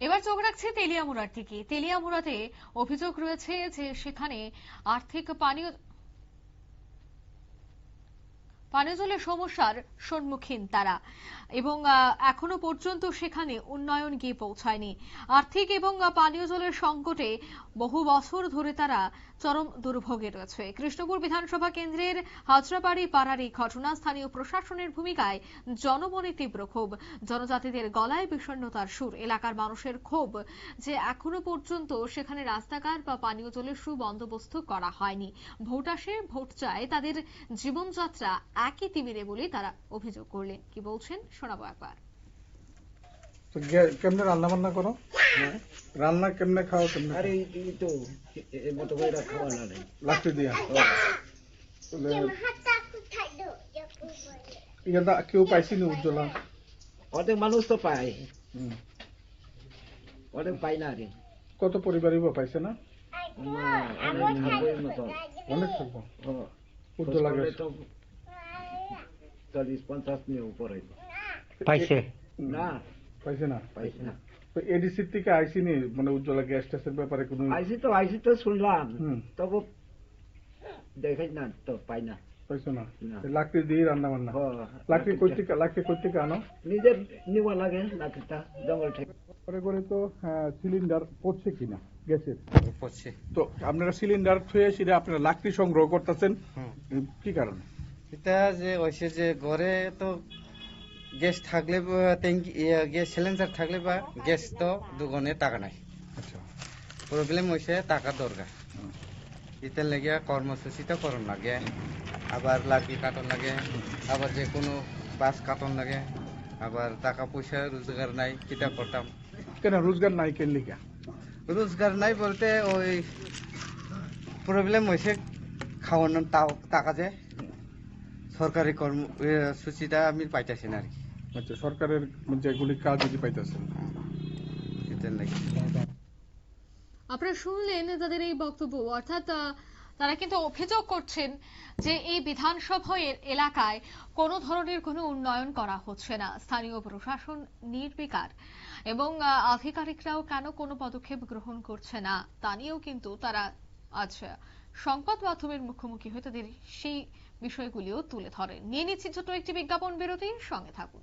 এবার চোখ রাখছে তেলিয়ামুড়ার দিকে। তেলিয়ামুড়াতে অভিযোগ রয়েছে যে সেখানে আর্থিক পানীয় পানীয় জলের সমস্যার সম্মুখীন তারা। এবং এখনও পর্যন্ত সেখানে উন্নয়ন গিয়ে পৌঁছায়নি। আর্থিক এবং পানীয় জলের সংকটে বহু বছর ধরে তারা চরম দুর্ভোগে রয়েছে। কৃষ্ণপুর বিধানসভা কেন্দ্রের হাজরাবাড়ি পাড়ার এই ঘটনা স্থানীয় প্রশাসনের ভূমিকায় জনমনে তীব্র ক্ষোভ। জনজাতিদের গলায় বিষণ্ণতার সুর। এলাকার মানুষের ক্ষোভ যে এখনও পর্যন্ত সেখানে রাস্তাঘাট বা পানীয় জলের সুবন্দোবস্ত করা হয়নি। ভোট আসে, ভোট চায় তাদের জীবনযাত্রা একই তিমিরে বলে তারা অভিযোগ করলেন। কি বলছেন? শোনাবো একবার। কেমনে রান্না বান্না করো রান্না কেমনে খাও কেমনে আরে এই এই তো এর মতো করে খাওয়া না নেই লাকড়ি দিয়া। ইয়াদা কেউ পাইছিনি উজ্জ্বলা। অনেক মানুষ তো পায়। অনেক পাই না রে। কত পরিবারই বা পাইছে না? না, অনেক থাকবে মতো। অনেক থাকব ও, উজ্জ্বলা খোঁজ করলে গ্যাস তো চল্লিশ পঞ্চাশ নিয়ে উপরে পাইছে না পাইছে না পাইছি না তো এডিসির থেকে আইসিনি মানে উজ্জ্বলা গ্যাস ট্যাসের ব্যাপারে কোনো আইসি তো আইসি তো শুনলাম। তবু দেখাই না তো পাই না। পাইছো না? না। লাকড়ি দিয়ে রান্না বান্না। ও, লাকড়ি কই থেকে লাকড়ি কই থেকে আনো? নিজের নিবা লাগে লাঠিটা জঙ্গল থেকে। পরে করে তো সিলিন্ডার পড়ছে কিনা গ্যাসের? পড়ছে। তো আপনারা সিলিন্ডার থুয়ে সেটা আপনারা লাকড়ি সংগ্রহ করতেছেন। কি কারণে? এটা যে হয়েছে যে ঘরে তো গ্যাস থাকলে বা ট্যাঙ্কি গ্যাস সিলিন্ডার থাকলে বা গ্যাস তো দুগুণে টাকা নাই। আচ্ছা। প্রবলেম হয়েছে টাকা দরকার। এটার লেগে কর্মসূচিটা করণ লাগে আবার লাকড়ি কাটন লাগে আবার যে কোনো বাস কাটন লাগে আবার টাকা পয়সা রোজগার নাই কিটা করতাম কেন রোজগার নাই কেন লিগা রোজগার নাই বলতে ওই প্রবলেম হয়েছে খাওয়ানোর টাকা যে সরকারি কর্ম সূচিটা আমি পাইতেছি না আর কি। আচ্ছা সরকারের যেগুলি কাজ যদি পাইতেছেন? এটার লাগে। আপনারা শুনলেন তাদের এই বক্তব্য অর্থাৎ তারা কিন্তু অভিযোগ করছেন যে এই বিধানসভা এলাকায় কোনো ধরনের কোনো উন্নয়ন করা হচ্ছে না। স্থানীয় প্রশাসন নির্বিকার এবং আধিকারিকরাও কেন কোনো পদক্ষেপ গ্রহণ করছে না তা নিয়েও কিন্তু তারা আজ সংবাদ মাধ্যমের মুখোমুখি হয়ে তাদের সেই বিষয়গুলিও তুলে ধরেন। নিয়ে নিচ্ছি ছোট একটি বিজ্ঞাপন বিরতির সঙ্গে থাকুন।